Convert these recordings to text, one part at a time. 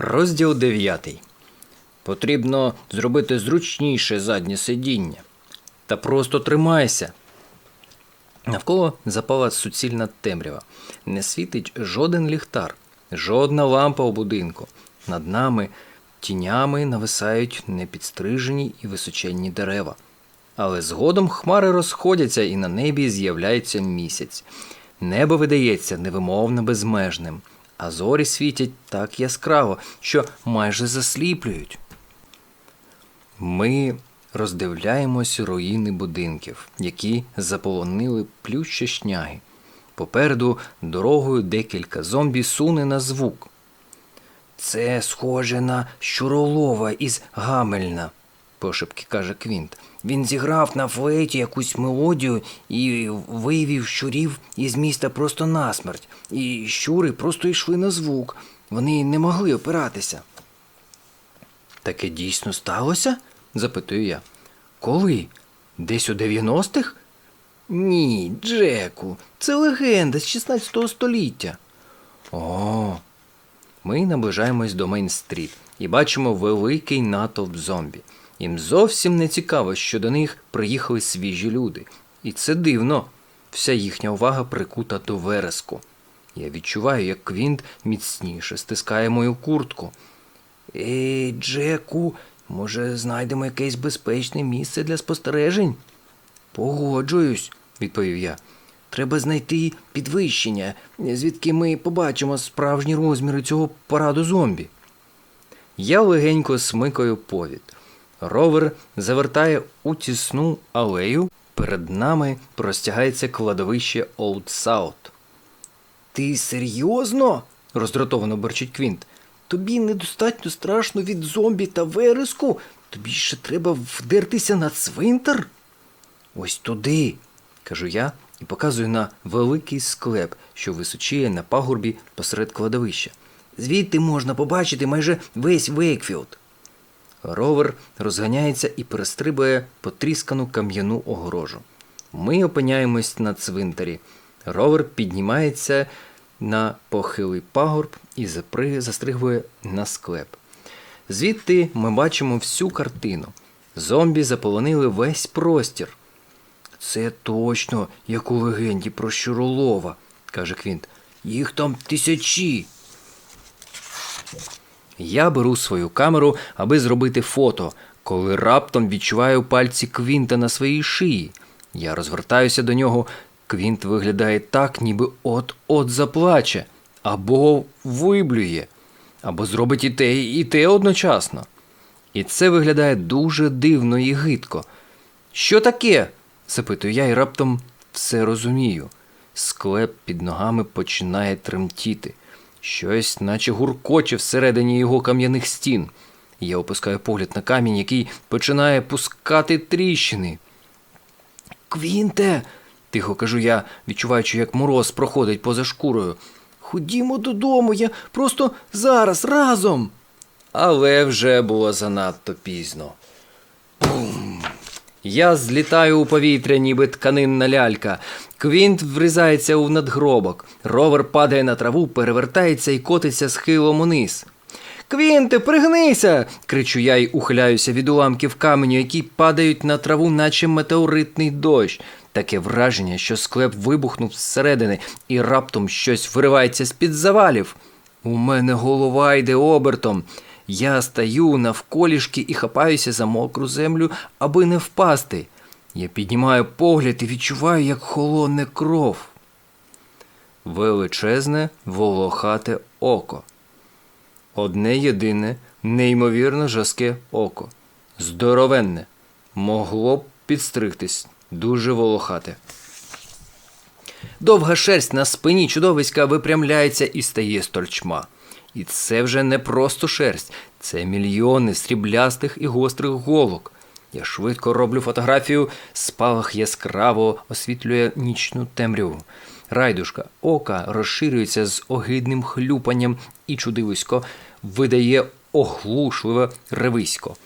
Розділ 9. Потрібно зробити зручніше заднє сидіння. Та просто тримайся. Навколо запала суцільна темрява. Не світить жоден ліхтар, жодна лампа у будинку. Над нами тінями нависають непідстрижені і височенні дерева. Але згодом хмари розходяться і на небі з'являється місяць. Небо видається невимовно безмежним, а зорі світять так яскраво, що майже засліплюють. Ми роздивляємось руїни будинків, які заполонили плющі шняги. Попереду дорогою декілька зомбі суне на звук. Це схоже на щуролова із Гамельна, пошепки каже Квінт. Він зіграв на флейті якусь мелодію і вивів щурів із міста просто насмерть. І щури просто йшли на звук. Вони не могли опиратися. Таке дійсно сталося? запитую я. Коли? Десь у 90-х? Ні, Джеку, це легенда з 16 століття. О. Ми наближаємось до Мейн-стріт і бачимо великий натовп зомбі. Їм зовсім не цікаво, що до них приїхали свіжі люди. І це дивно. Вся їхня увага прикута до вереску. Я відчуваю, як Квінт міцніше стискає мою куртку. Ей, Джеку, може, знайдемо якесь безпечне місце для спостережень? Погоджуюсь, відповів я. Треба знайти підвищення, звідки ми побачимо справжні розміри цього параду зомбі. Я легенько смикаю повід. Ровер завертає у тісну алею. Перед нами простягається кладовище Олд Саут. Ти серйозно? роздратовано борчить Квінт. Тобі недостатньо страшно від зомбі та вереску. Тобі ще треба вдертися на цвинтар? Ось туди, кажу я і показую на великий склеп, що височіє на пагорбі посеред кладовища. Звідти можна побачити майже весь Вейкфілд. Ровер розганяється і перестрибує потріскану кам'яну огорожу. Ми опиняємось на цвинтарі. Ровер піднімається на похилий пагорб і застригує на склеп. Звідти ми бачимо всю картину. Зомбі заполонили весь простір. Це точно, як у легенді про Щуролова, каже Квінт. Їх там тисячі. Я беру свою камеру, аби зробити фото, коли раптом відчуваю пальці Квінта на своїй шиї. Я розвертаюся до нього. Квінт виглядає так, ніби от-от заплаче, або виблює, або зробить і те, і те одночасно. І це виглядає дуже дивно і гидко. Що таке? запитую я і раптом все розумію. Склеп під ногами починає тремтіти. Щось, наче гуркоче всередині його кам'яних стін. Я опускаю погляд на камінь, який починає пускати тріщини. Квінте, тихо кажу я, відчуваючи, як мороз проходить поза шкурою. Ходімо додому, я просто зараз разом. Але вже було занадто пізно. Я злітаю у повітря, ніби тканинна лялька. Квінт врізається у надгробок. Ровер падає на траву, перевертається і котиться схилом униз. Квінте, пригнися. кричу я й ухиляюся від уламків каменю, які падають на траву, наче метеоритний дощ. Таке враження, що склеп вибухнув зсередини, і раптом щось виривається з-під завалів. У мене голова йде обертом. Я стаю навколішки і хапаюся за мокру землю, аби не впасти. Я піднімаю погляд і відчуваю, як холоне кров. Величезне волохате око. Одне єдине, неймовірно жаске око. Здоровенне. Могло б підстригтись. Дуже волохате. Довга шерсть на спині чудовиська випрямляється і стає стольчма. І це вже не просто шерсть, це мільйони сріблястих і гострих голок. Я швидко роблю фотографію, спалах яскраво освітлює нічну темряву. Райдушка ока розширюється з огидним хлюпанням, і чудовисько видає оглушливе ревисько.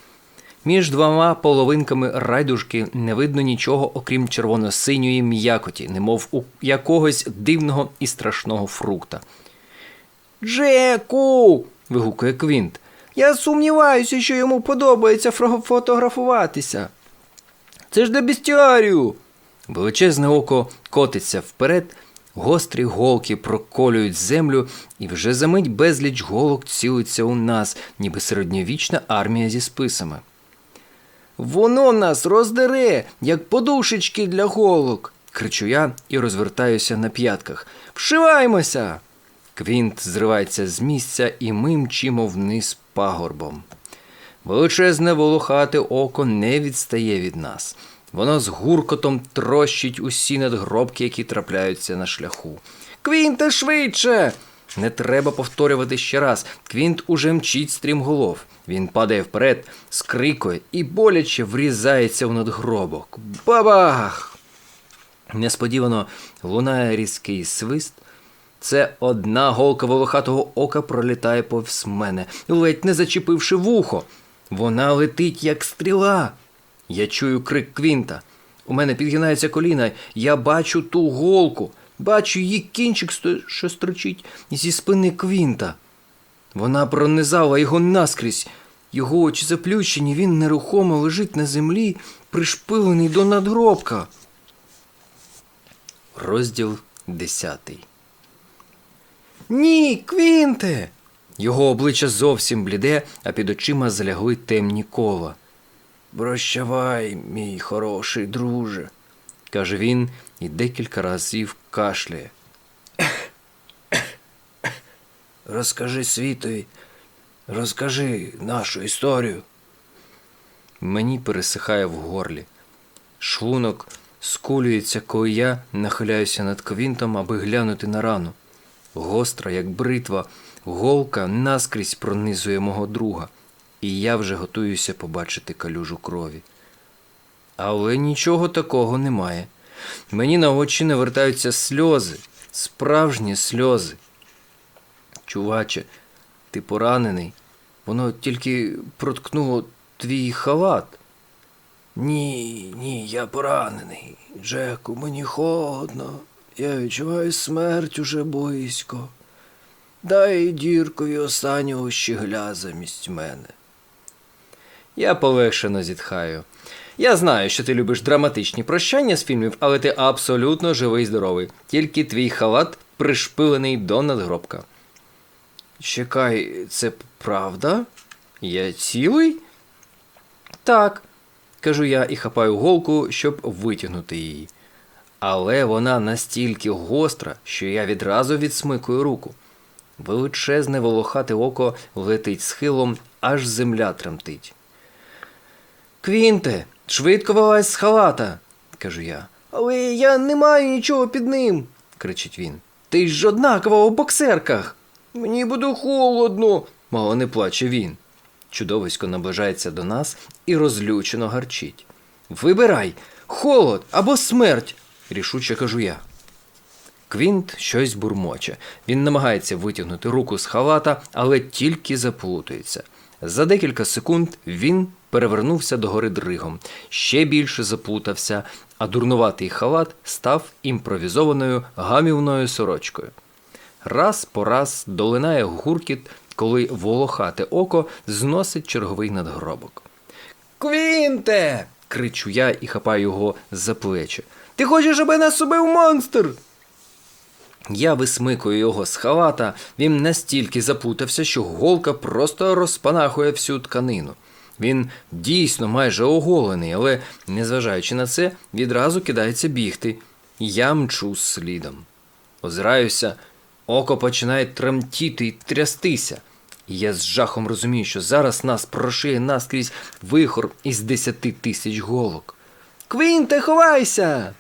Між двома половинками райдужки не видно нічого, окрім червоно-синьої м'якоті, немов у якогось дивного і страшного фрукта. Джеку. вигукує Квінт. Я сумніваюся, що йому подобається фотографуватися. Це ж для бістіарію. Величезне око котиться вперед, гострі голки проколюють землю, і вже за мить безліч голок цілиться у нас, ніби середньовічна армія зі списами. Воно нас роздере, як подушечки для голок, кричу я і розвертаюся на п'ятках. Вшиваймося! Квінт зривається з місця, і ми мчимо вниз пагорбом. Величезне волохате око не відстає від нас. Воно з гуркотом трощить усі надгробки, які трапляються на шляху. Квінте швидше! Не треба повторювати ще раз. Квінт уже мчить стрімголов. Він падає вперед, скрикує і боляче врізається в надгробок. Бабах! Несподівано лунає різкий свист. Це одна голка волохатого ока пролітає повз мене, ледь не зачепивши вухо. Вона летить, як стріла. Я чую крик Квінта. У мене підгинається коліна. Я бачу ту голку, бачу її кінчик, що строчить зі спини Квінта. Вона пронизала його наскрізь. Його очі заплющені, він нерухомо лежить на землі, пришпилений до надгробка. Розділ десятий. Ні, Квінте. Його обличчя зовсім бліде, а під очима залягли темні кола. Прощавай, мій хороший друже, каже він і декілька разів кашляє. Розкажи світові, розкажи нашу історію. Мені пересихає в горлі. Шлунок скулюється, коли я нахиляюся над квінтом, аби глянути на рану. Гостра, як бритва, голка наскрізь пронизує мого друга, і я вже готуюся побачити калюжу крові. Але нічого такого немає. Мені на очі навертаються сльози, справжні сльози. Чуваче, ти поранений. Воно тільки проткнуло твій халат. Ні, ні, я поранений. Джеку, мені холодно. Я відчуваю смерть уже близько. Дай діркові останнього щегля замість мене. Я полегшено зітхаю. Я знаю, що ти любиш драматичні прощання з фільмів, але ти абсолютно живий і здоровий. Тільки твій халат пришпилений до надгробка. Чекай, це правда? Я цілий? Так, кажу я і хапаю голку, щоб витягнути її. Але вона настільки гостра, що я відразу відсмикую руку. Величезне волохате око летить схилом, аж земля тремтить. Квінте, швидко вилазь з халата, кажу я. Але я не маю нічого під ним, кричить він. Ти ж однаково у боксерках. Мені буде холодно, мало не плаче він. Чудовисько наближається до нас і розлючено гарчить. Вибирай, холод або смерть, рішуче кажу я. Квінт щось бурмоче. Він намагається витягнути руку з халата, але тільки заплутується. За декілька секунд він перевернувся догори дригом, ще більше заплутався, а дурнуватий халат став імпровізованою гамівною сорочкою. Раз по раз долинає гуркіт, коли волохате око зносить черговий надгробок. Квінте. кричу я і хапаю його за плечі. Ти хочеш, аби нас убив монстр? Я висмикую його з халата, він настільки заплутався, що голка просто розпанахує всю тканину. Він дійсно майже оголений, але, незважаючи на це, відразу кидається бігти. Я мчу слідом. Озираюся, око починає тремтіти і трястися. І я з жахом розумію, що зараз нас прошиє наскрізь вихор із десяти тисяч голок. Квінте, ховайся!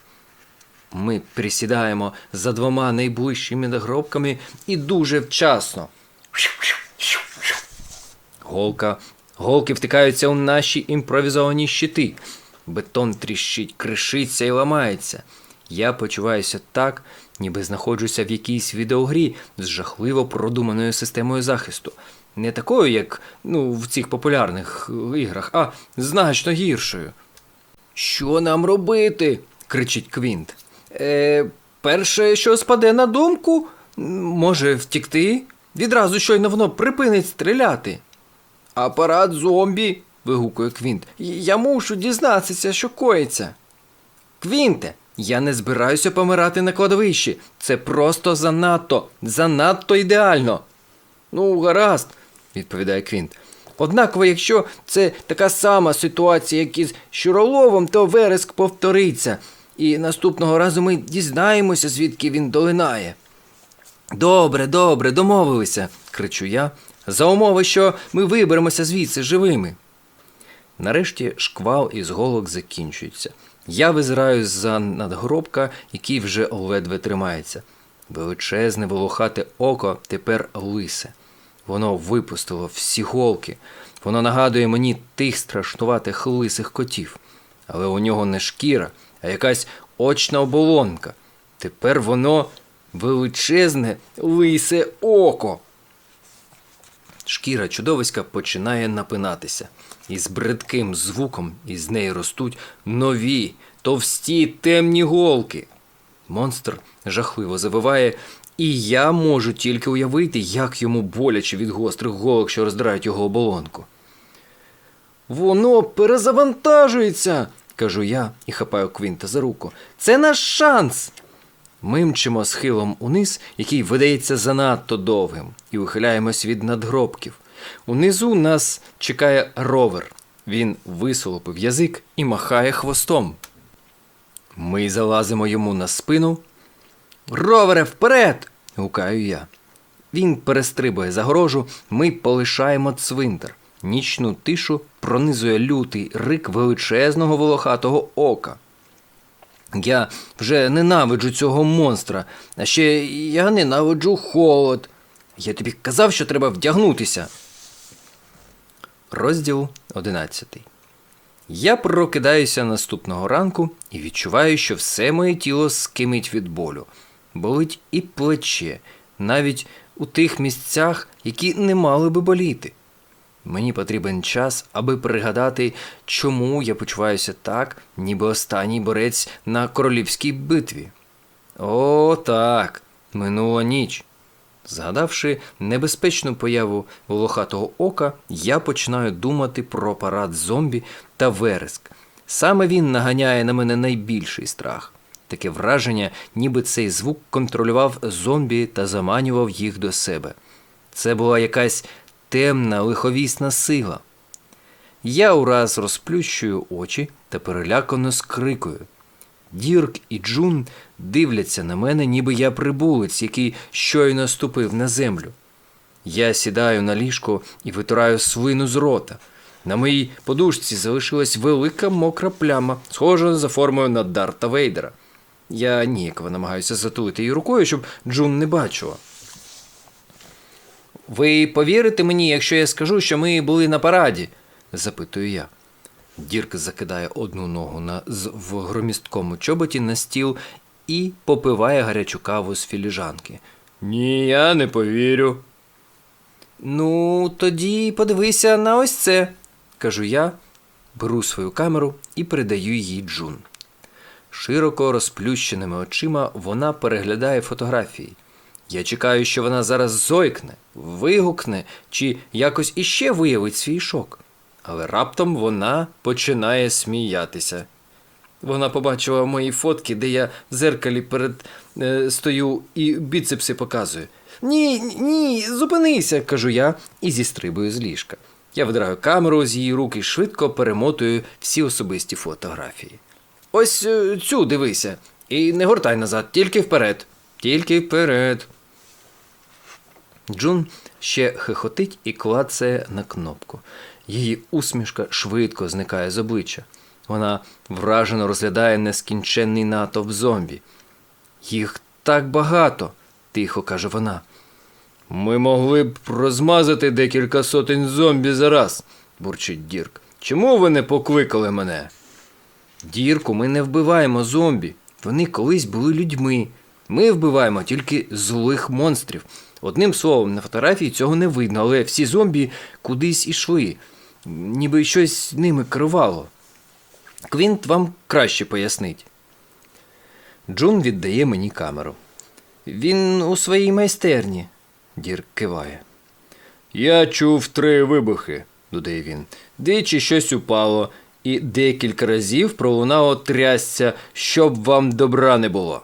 Ми присідаємо за двома найближчими нагробками і дуже вчасно. Голка, голки втикаються у наші імпровізовані щити. Бетон тріщить, кришиться і ламається. Я почуваюся так, ніби знаходжуся в якійсь відеогрі з жахливо продуманою системою захисту. Не такою, як ну, в цих популярних іграх, а значно гіршою. Що нам робити? кричить Квінт. Е, перше, що спаде на думку, може втікти, Відразу щойно воно припинить стріляти. Апарат зомбі. вигукує Квінт. Я мушу дізнатися, що коїться. Квінте, я не збираюся помирати на кладовищі. Це просто занадто, занадто ідеально. Ну, гаразд, відповідає Квінт. Однаково, якщо це така сама ситуація, як із Щуроловом, то вереск повториться, і наступного разу ми дізнаємося, звідки він долинає. Добре, добре, домовилися, кричу я, за умови, що ми виберемося звідси живими. Нарешті шквал із голок закінчується. Я визираю за надгробка, який вже ледве тримається. Величезне волохате око тепер лисе. Воно випустило всі голки. Воно нагадує мені тих страшнуватих лисих котів. Але у нього не шкіра, а якась очна оболонка. Тепер воно величезне лисе око. Шкіра чудовиська починає напинатися, і з бридким звуком із неї ростуть нові, товсті темні голки. Монстр жахливо завиває, і я можу тільки уявити, як йому боляче від гострих голок, що роздирають його оболонку. Воно перезавантажується, кажу я і хапаю Квінта за руку. Це наш шанс. Ми мчимо схилом униз, який видається занадто довгим, і ухиляємось від надгробків. Унизу нас чекає ровер. Він висолопив язик і махає хвостом. Ми залазимо йому на спину. Ровере, вперед! гукаю я. Він перестрибує загорожу, ми полишаємо цвинтар. Нічну тишу пронизує лютий рик величезного волохатого ока. Я вже ненавиджу цього монстра, а ще я ненавиджу холод. Я тобі казав, що треба вдягнутися. Розділ 11. Я прокидаюся наступного ранку і відчуваю, що все моє тіло скимить від болю. Болить і плече, навіть у тих місцях, які не мали би боліти. Мені потрібен час, аби пригадати, чому я почуваюся так, ніби останній борець на королівській битві. О, так, минула ніч. Згадавши небезпечну появу волохатого ока, я починаю думати про парад зомбі та вереск. Саме він наганяє на мене найбільший страх. Таке враження, ніби цей звук контролював зомбі та заманював їх до себе. Це була якась темна лиховісна сила. Я ураз розплющую очі та перелякано скрикую. Дірк і Джун дивляться на мене, ніби я прибулець, який щойно ступив на землю. Я сідаю на ліжко і витираю свину з рота. На моїй подушці залишилась велика мокра пляма, схожа за формою на Дарта Вейдера. Я ніяково намагаюся затулити її рукою, щоб Джун не бачила. Ви повірите мені, якщо я скажу, що ми були на параді? запитую я. Дірк закидає одну ногу на, в громісткому чоботі на стіл і попиває гарячу каву з філіжанки. Ні, я не повірю. Ну, тоді подивися на ось це, кажу я, беру свою камеру і передаю їй Джун. Широко розплющеними очима вона переглядає фотографії. Я чекаю, що вона зараз зойкне, вигукне чи якось іще виявить свій шок. Але раптом вона починає сміятися. Вона побачила мої фотки, де я в зеркалі перед е, стою і біцепси показую. Ні, ні, зупинися, кажу я і зістрибую з ліжка. Я видираю камеру з її рук і швидко перемотую всі особисті фотографії. Ось е, цю дивися, і не гортай назад, тільки вперед, тільки вперед. Джун ще хихотить і клацає на кнопку. Її усмішка швидко зникає з обличчя. Вона вражено розглядає нескінченний натовп зомбі. Їх так багато, тихо каже вона. Ми могли б розмазати декілька сотень зомбі за раз, бурчить Дірк. Чому ви не покликали мене? Дірку, ми не вбиваємо зомбі. Вони колись були людьми. Ми вбиваємо тільки злих монстрів. Одним словом, на фотографії цього не видно, але всі зомбі кудись ішли, ніби щось ними керувало. Квінт вам краще пояснить. Джун віддає мені камеру. Він у своїй майстерні. Дірк киває. Я чув три вибухи, додає він. Двічі щось упало, і декілька разів пролунало трясця, щоб вам добра не було.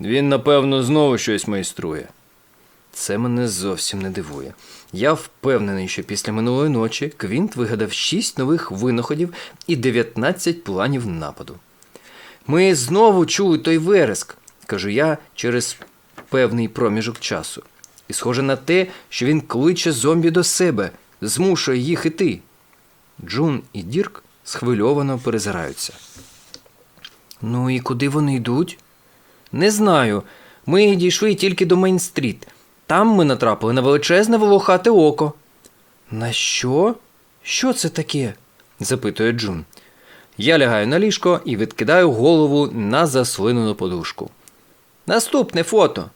Він, напевно, знову щось майструє. Це мене зовсім не дивує. Я впевнений, що після минулої ночі Квінт вигадав шість нових винаходів і 19 планів нападу. Ми знову чули той вереск, кажу я через певний проміжок часу. І схоже на те, що він кличе зомбі до себе, змушує їх іти. Джун і Дірк схвильовано перезираються. Ну і куди вони йдуть? Не знаю. Ми дійшли тільки до Мейн-стріт. Там ми натрапили на величезне волохате око. На що? Що це таке? запитує Джун. Я лягаю на ліжко і відкидаю голову на заслинену подушку. Наступне фото.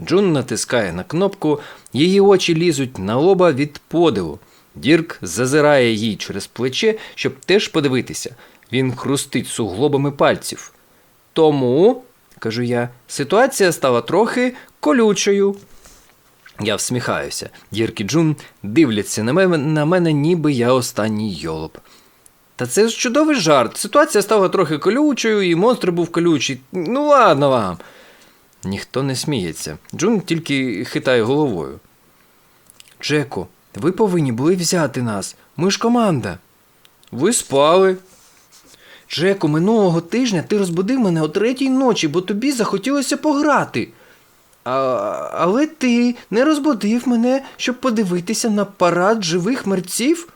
Джун натискає на кнопку, її очі лізуть на лоба від подиву. Дірк зазирає їй через плече, щоб теж подивитися. Він хрустить суглобами пальців. Тому, кажу я, ситуація стала трохи колючою. Я всміхаюся. Дірк і Джун дивляться на мене, на мене, ніби я останній йолоп. Та це ж чудовий жарт. Ситуація стала трохи колючою, і монстр був колючий. Ну ладно вам. Ніхто не сміється. Джун тільки хитає головою. Джеку, ви повинні були взяти нас. Ми ж команда. Ви спали. Джеку, минулого тижня ти розбудив мене о третій ночі, бо тобі захотілося пограти. А, але ти не розбудив мене, щоб подивитися на парад живих мерців?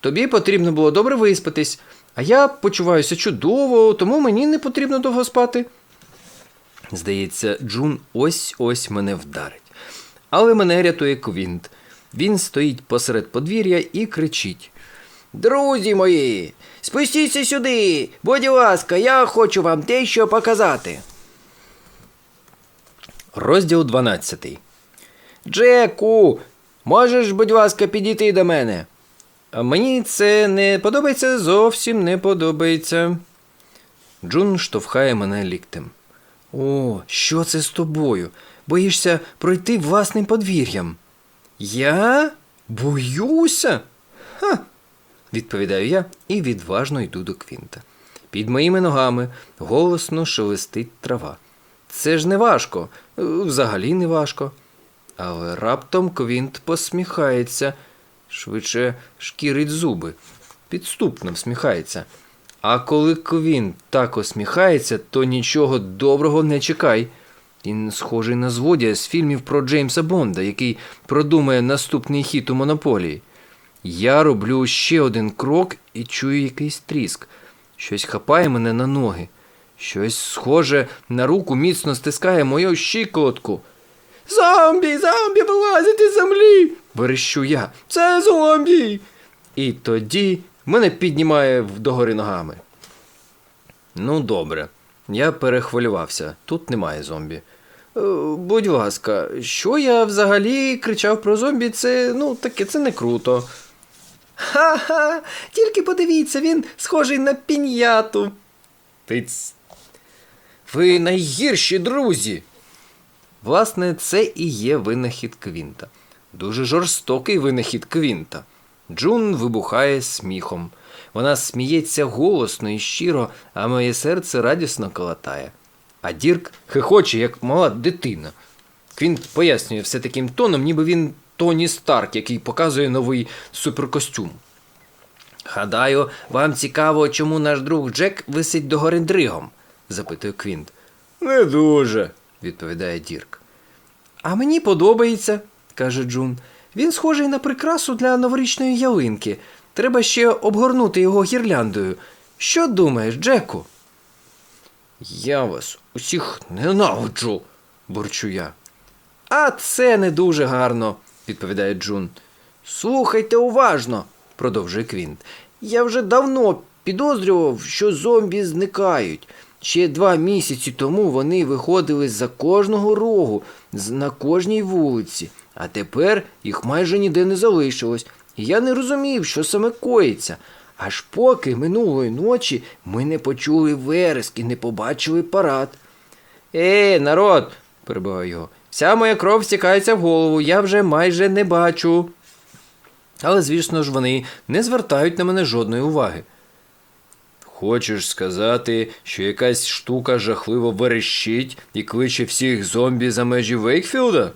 Тобі потрібно було добре виспатись, а я почуваюся чудово, тому мені не потрібно довго спати. Здається, Джун ось ось мене вдарить. Але мене рятує Квінт. Він стоїть посеред подвір'я і кричить: Друзі мої, спустіться сюди! Будь ласка, я хочу вам дещо показати. Розділ 12. Джеку, можеш, будь ласка, підійти до мене? Мені це не подобається, зовсім не подобається. Джун штовхає мене ліктем. О, що це з тобою? Боїшся пройти власним подвір'ям? Я боюся? Ха. відповідаю я і відважно йду до Квінта. Під моїми ногами голосно шелестить трава. Це ж не важко, е, взагалі не важко. Але раптом Квінт посміхається, швидше шкірить зуби, підступно всміхається. А коли Квінт так усміхається, то нічого доброго не чекай. Він схожий на злодія з фільмів про Джеймса Бонда, який продумає наступний хіт у монополії. Я роблю ще один крок і чую якийсь тріск. Щось хапає мене на ноги. Щось схоже на руку міцно стискає мою щиколотку. Зомбі, зомбі, вилазять із землі. верещу я. Це зомбі. І тоді мене піднімає догори ногами. Ну, добре. Я перехвилювався. Тут немає зомбі. Е, Будь ласка, що я взагалі кричав про зомбі, це ну таке, це не круто. Ха-ха, тільки подивіться, він схожий на піньяту. Тиць. Ви найгірші друзі. Власне, це і є винахід Квінта. Дуже жорстокий винахід Квінта. Джун вибухає сміхом. Вона сміється голосно і щиро, а моє серце радісно колотає. А Дірк хихоче, як мала дитина. Квінт пояснює все таким тоном, ніби він Тоні Старк, який показує новий суперкостюм. Гадаю, вам цікаво, чому наш друг Джек висить догори дригом? Запитує Квінт. Не дуже, відповідає Дірк. А мені подобається, каже Джун. Він схожий на прикрасу для новорічної ялинки. Треба ще обгорнути його гірляндою. Що думаєш, Джеку? Я вас усіх ненавиджу, бурчу я. А це не дуже гарно, відповідає Джун. Слухайте уважно, продовжує Квінт. Я вже давно підозрював, що зомбі зникають. Ще два місяці тому вони виходили за кожного рогу, на кожній вулиці, а тепер їх майже ніде не залишилось. І я не розумів, що саме коїться. Аж поки минулої ночі ми не почули вереск і не побачили парад. Е, народ, перебиваю його, Вся моя кров стікається в голову, я вже майже не бачу. Але, звісно ж, вони не звертають на мене жодної уваги. Хочеш сказати, що якась штука жахливо верещить і кличе всіх зомбі за межі Вейкфілда?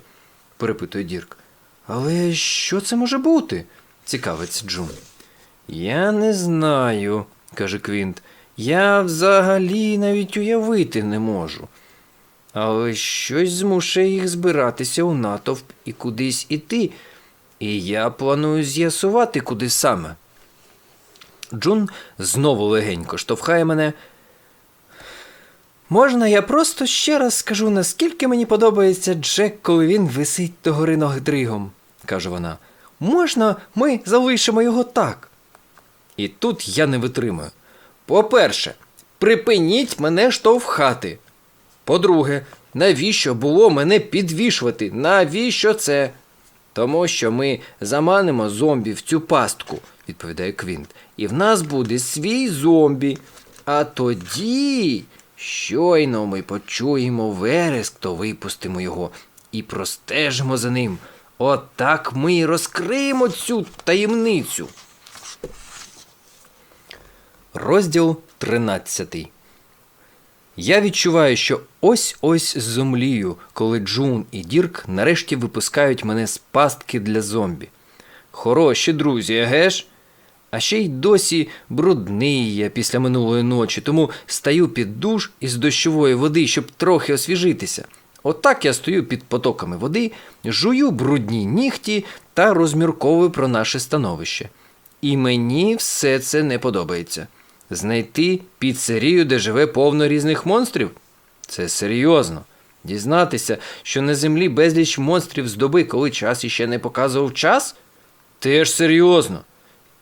перепитує Дірк. Але що це може бути? цікавиться Джун. Я не знаю, каже Квінт. Я взагалі навіть уявити не можу. Але щось змушує їх збиратися у натовп і кудись іти. І я планую з'ясувати, куди саме. Джун знову легенько штовхає мене. Можна я просто ще раз скажу, наскільки мені подобається Джек, коли він висить догори ногдригом, каже вона. Можна, ми залишимо його так. І тут я не витримую. По-перше, припиніть мене штовхати. По-друге, навіщо було мене підвішувати? Навіщо це? Тому що ми заманимо зомбі в цю пастку, відповідає Квінт. І в нас буде свій зомбі. А тоді, щойно ми почуємо вереск, то випустимо його і простежимо за ним. Отак ми й розкриємо цю таємницю. Розділ 13 Я відчуваю, що ось-ось зомлію, коли Джун і Дірк нарешті випускають мене з пастки для зомбі. Хороші друзі, еге ж? А ще й досі брудний я після минулої ночі, тому стаю під душ із дощової води, щоб трохи освіжитися. Отак я стою під потоками води, жую брудні нігті та розмірковую про наше становище. І мені все це не подобається. Знайти піцерію, де живе повно різних монстрів? Це серйозно. Дізнатися, що на землі безліч монстрів з доби, коли час іще не показував час? Теж серйозно.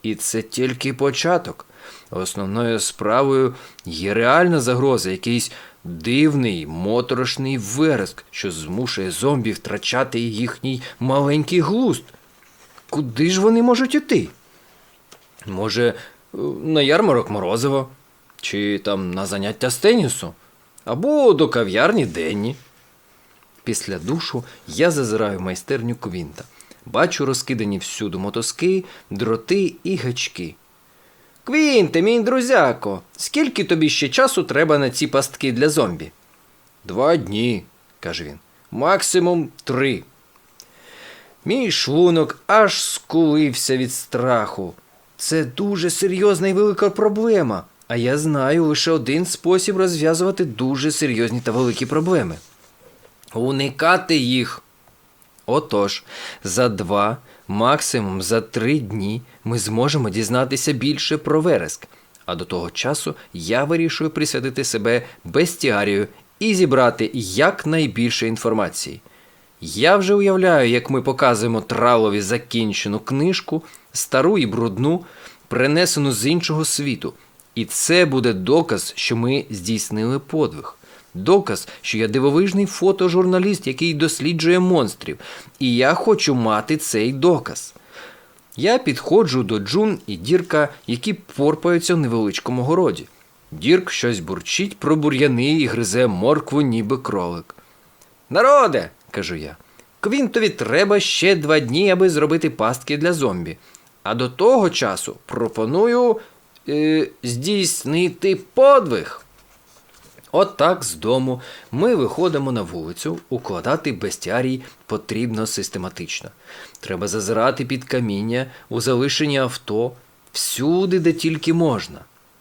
І це тільки початок. Основною справою є реальна загроза, якийсь дивний моторошний вереск, що змушує зомбі втрачати їхній маленький глузд. Куди ж вони можуть іти? Може, е, на ярмарок Морозиво, чи там на заняття з тенісу, або до кав'ярні Денні. Після душу я зазираю майстерню Квінта. Бачу розкидані всюди мотоски, дроти і гачки. Квінте, мій друзяко, скільки тобі ще часу треба на ці пастки для зомбі? Два дні, каже він. Максимум три. Мій шлунок аж скулився від страху. Це дуже серйозна і велика проблема. А я знаю лише один спосіб розв'язувати дуже серйозні та великі проблеми. Уникати їх. Отож, за два, максимум за три дні ми зможемо дізнатися більше про вереск. А до того часу я вирішую присвятити себе бестіарію і зібрати якнайбільше інформації. Я вже уявляю, як ми показуємо тралові закінчену книжку, стару і брудну, принесену з іншого світу. І це буде доказ, що ми здійснили подвиг. Доказ, що я дивовижний фотожурналіст, який досліджує монстрів, і я хочу мати цей доказ. Я підходжу до Джун і Дірка, які порпаються в невеличкому городі. Дірк щось бурчить про бур'яни і гризе моркву, ніби кролик. Народе, кажу я, Квінтові треба ще два дні, аби зробити пастки для зомбі. А до того часу пропоную е, здійснити подвиг. Отак з дому ми виходимо на вулицю, укладати бестіарій потрібно систематично. Треба зазирати під каміння, у залишені авто, всюди, де тільки можна.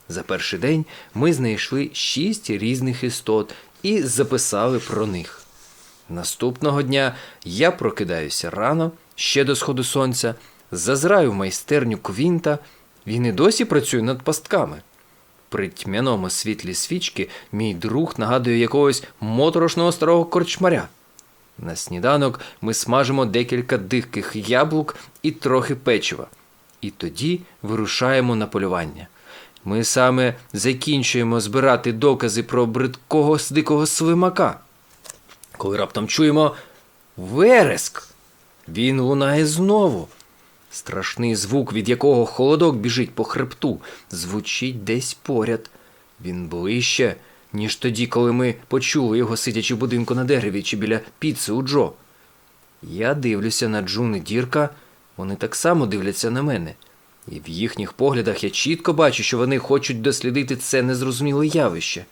За перший день ми знайшли шість різних істот і записали про них. Наступного дня я прокидаюся рано, ще до сходу сонця, зазираю в майстерню Квінта, він і досі працює над пастками. При тьмяному світлі свічки мій друг нагадує якогось моторошного старого корчмаря. На сніданок ми смажимо декілька диких яблук і трохи печива. І тоді вирушаємо на полювання. Ми саме закінчуємо збирати докази про бридкого дикого свимака. Коли раптом чуємо вереск, він лунає знову. Страшний звук, від якого холодок біжить по хребту, звучить десь поряд. Він ближче, ніж тоді, коли ми почули його сидячи в будинку на дереві чи біля піци у Джо. Я дивлюся на Джун і Дірка, вони так само дивляться на мене. І в їхніх поглядах я чітко бачу, що вони хочуть дослідити це незрозуміле явище.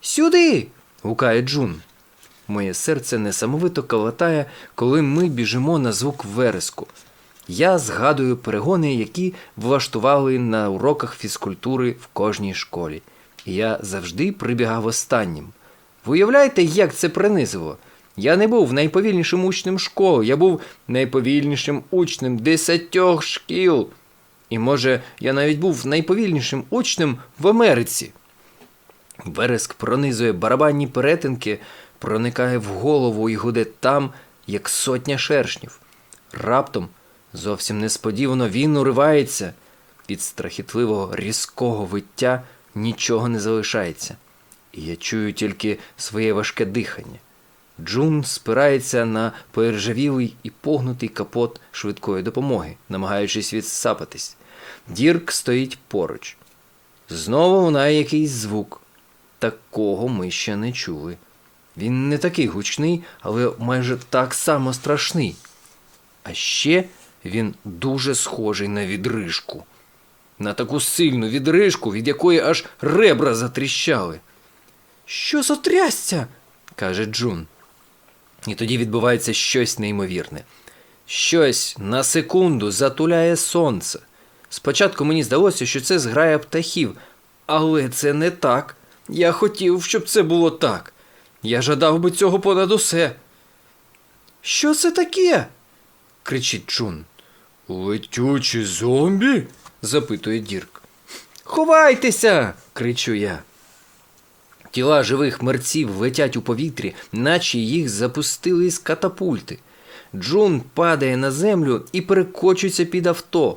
Сюди. гукає Джун. Моє серце несамовито калатає, коли ми біжимо на звук вереску. Я згадую перегони, які влаштували на уроках фізкультури в кожній школі. І я завжди прибігав останнім. Ви уявляєте, як це принизило? Я не був найповільнішим учнем школи, я був найповільнішим учнем десятьох шкіл. І може, я навіть був найповільнішим учнем в Америці. Вереск пронизує барабанні перетинки, проникає в голову і гуде там, як сотня шершнів. Раптом, зовсім несподівано, він уривається. Від страхітливого різкого виття нічого не залишається. І я чую тільки своє важке дихання. Джун спирається на поіржавілий і погнутий капот швидкої допомоги, намагаючись відсапатись. Дірк стоїть поруч. Знову лунає якийсь звук. Такого ми ще не чули. Він не такий гучний, але майже так само страшний. А ще він дуже схожий на відрижку. На таку сильну відрижку, від якої аж ребра затріщали. Що за трясця? каже Джун. І тоді відбувається щось неймовірне. Щось на секунду затуляє сонце. Спочатку мені здалося, що це зграя птахів, але це не так. Я хотів, щоб це було так. Я жадав би цього понад усе. Що це таке? Кричить Джун. Летючі зомбі? запитує Дірк. Ховайтеся. кричу я. Тіла живих мерців летять у повітрі, наче їх запустили з катапульти. Джун падає на землю і перекочується під авто.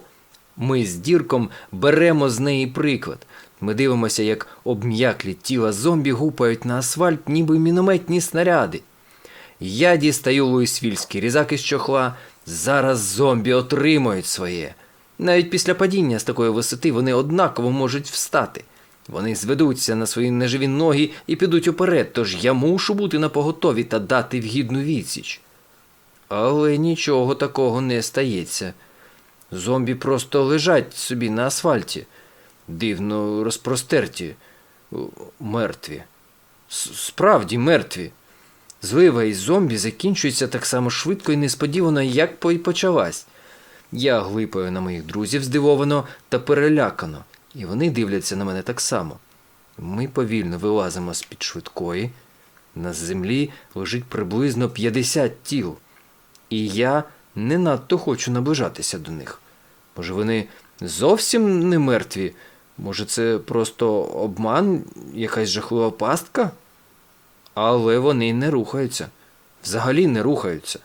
Ми з дірком беремо з неї приклад. Ми дивимося, як обм'яклі тіла зомбі гупають на асфальт, ніби мінометні снаряди. Я дістаю луїсвільський різак із чохла. Зараз зомбі отримають своє. Навіть після падіння з такої висоти вони однаково можуть встати. Вони зведуться на свої неживі ноги і підуть уперед, тож я мушу бути на поготові та дати вгідну відсіч. Але нічого такого не стається. Зомбі просто лежать собі на асфальті, дивно розпростерті, мертві. С- Справді мертві. Злива із зомбі закінчується так само швидко і несподівано, як почалась. Я глипаю на моїх друзів здивовано та перелякано, і вони дивляться на мене так само. Ми повільно вилазимо з-під швидкої. На землі лежить приблизно 50 тіл. І я не надто хочу наближатися до них. Може, вони зовсім не мертві? Може, це просто обман, якась жахлива пастка? Але вони не рухаються. Взагалі не рухаються.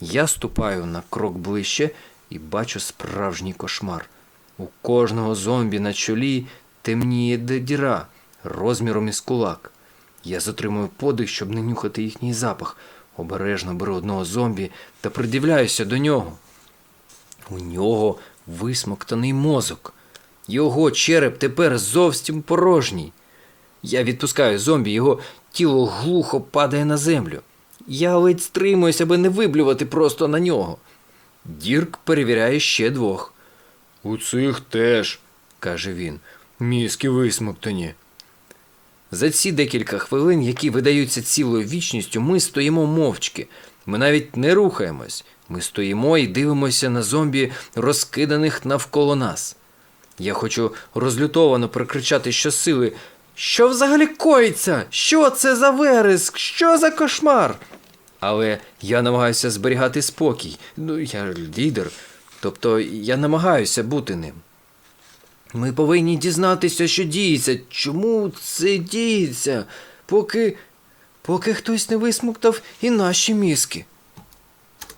Я ступаю на крок ближче і бачу справжній кошмар. У кожного зомбі на чолі темніє діра розміром із кулак. Я затримую подих, щоб не нюхати їхній запах. Обережно беру одного зомбі та придивляюся до нього. У нього висмоктаний мозок. Його череп тепер зовсім порожній. Я відпускаю зомбі, його тіло глухо падає на землю. Я ледь стримуюся, аби не виблювати просто на нього. Дірк перевіряє ще двох. У цих теж, каже він, мізки висмоктані. За ці декілька хвилин, які видаються цілою вічністю, ми стоїмо мовчки. Ми навіть не рухаємось. Ми стоїмо і дивимося на зомбі, розкиданих навколо нас. Я хочу розлютовано прикричати щосили. Що взагалі коїться? Що це за вереск? Що за кошмар? Але я намагаюся зберігати спокій. Ну, я лідер, тобто я намагаюся бути ним. Ми повинні дізнатися, що діється. Чому це діється, поки. поки хтось не висмоктав і наші мізки.